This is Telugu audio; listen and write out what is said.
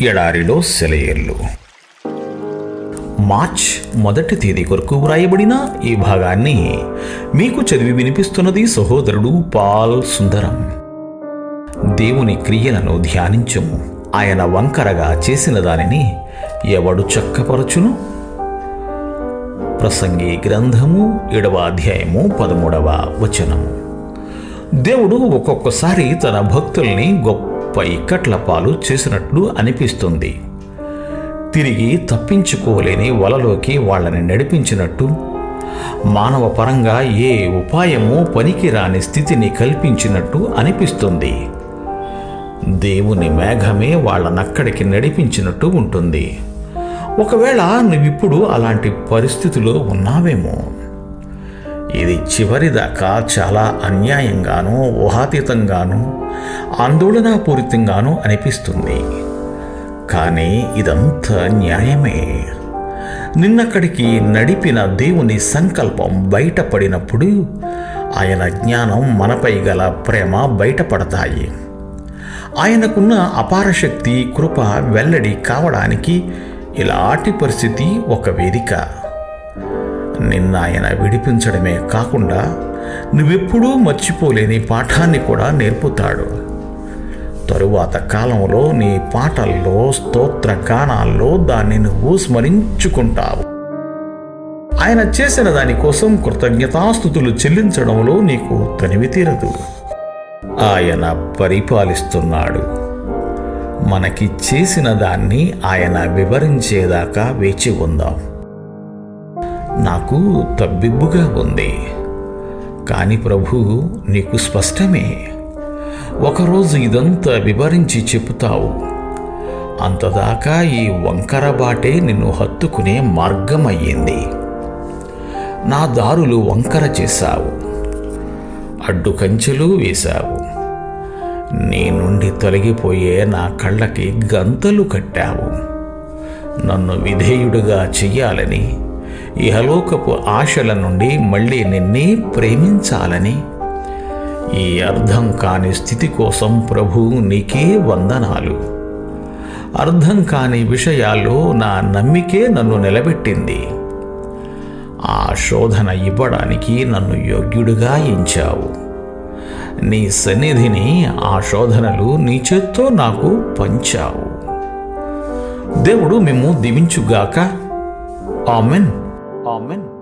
ఎడారిలో సెలయేర్లు మార్చ్ మొదటి తేదీ కొరకు వ్రాయబడిన ఈ భాగాన్ని మీకు చదివి వినిపిస్తున్నది సహోదరుడు పాల్ సుందరం. దేవుని క్రియలను ధ్యానించము. ఆయన వంకరగా చేసిన దానిని ఎవడు చక్కపరచును? ప్రసంగి గ్రంథము ఏడవ అధ్యాయము పదమూడవ వచనము. దేవుడు ఒక్కొక్కసారి తన భక్తుల్ని గొప్ప ఇక్కట్ల పాలు చేసినట్లు అనిపిస్తుంది. తిరిగి తప్పించుకోలేని వలలోకి వాళ్ళని నడిపించినట్టు. మానవ పరంగా ఏ ఉపాయము పనికిరాని స్థితిని కల్పించినట్టు అనిపిస్తుంది. దేవుని మేఘమే వాళ్ళనక్కడికి నడిపించినట్టు ఉంటుంది. ఒకవేళ నువ్విప్పుడు అలాంటి పరిస్థితిలో ఉన్నావేమో. ఇది చివరిదాకా చాలా అన్యాయంగానూ ఊహాతీతంగానూ ఆందోళనాపూరితంగానూ అనిపిస్తుంది. కానీ ఇదంతా న్యాయమే. నిన్నక్కడికి నడిపిన దేవుని సంకల్పం బయటపడినప్పుడు ఆయన జ్ఞానం మనపై గల ప్రేమ బయటపడతాయి. ఆయనకున్న అపార శక్తి కృప వెల్లడి కావడానికి ఇలాంటి పరిస్థితి ఒక వేదిక. నిన్న ఆయన విడిపించడమే కాకుండా నువ్వెప్పుడూ మర్చిపోలేని పాఠాన్ని కూడా నేర్పుతాడు. తరువాత కాలంలో నీ పాటల్లో స్తోత్ర గానాల్లో దాన్ని నువ్వు స్మరించుకుంటావు. ఆయన చేసిన దానికోసం కృతజ్ఞతాస్థుతులు చెల్లించడంలో నీకు తనివి తీరదు. ఆయన పరిపాలిస్తున్నాడు. మనకి చేసిన దాన్ని ఆయన వివరించేదాకా వేచి ఉందాం. నాకు తబ్బిబ్బుగా ఉంది. కానీ ప్రభు నీకు స్పష్టమే. ఒకరోజు ఇదంతా వివరించి చెబుతావు. అంతదాకా ఈ వంకర బాటే నిన్ను హత్తుకునే మార్గమయ్యింది. నా దారులు వంకర చేశావు. అడ్డు కంచెలు వేశావు. నీ నుండి తొలగిపోయే నా కళ్ళకి గంతలు కట్టావు. నన్ను విధేయుడిగా చెయ్యాలని ఇహలోకపు ఆశల నుండి మళ్ళీ నిన్నే ప్రేమించాలని. ఈ అర్థం కాని స్థితి కోసం ప్రభు నీకే వందనాలు. అర్థం కాని విషయాల్లో నా నమ్మికే నన్ను నిలబెట్టింది. ఆ శోధన ఇవ్వడానికి నన్ను యోగ్యుడిగా ఎంచావు. నీ సన్నిధిని ఆ శోధనలు నీ చేత్తో నాకు పంచావు. దేవుడు మేము దీవించుగాక. Amen. Amen.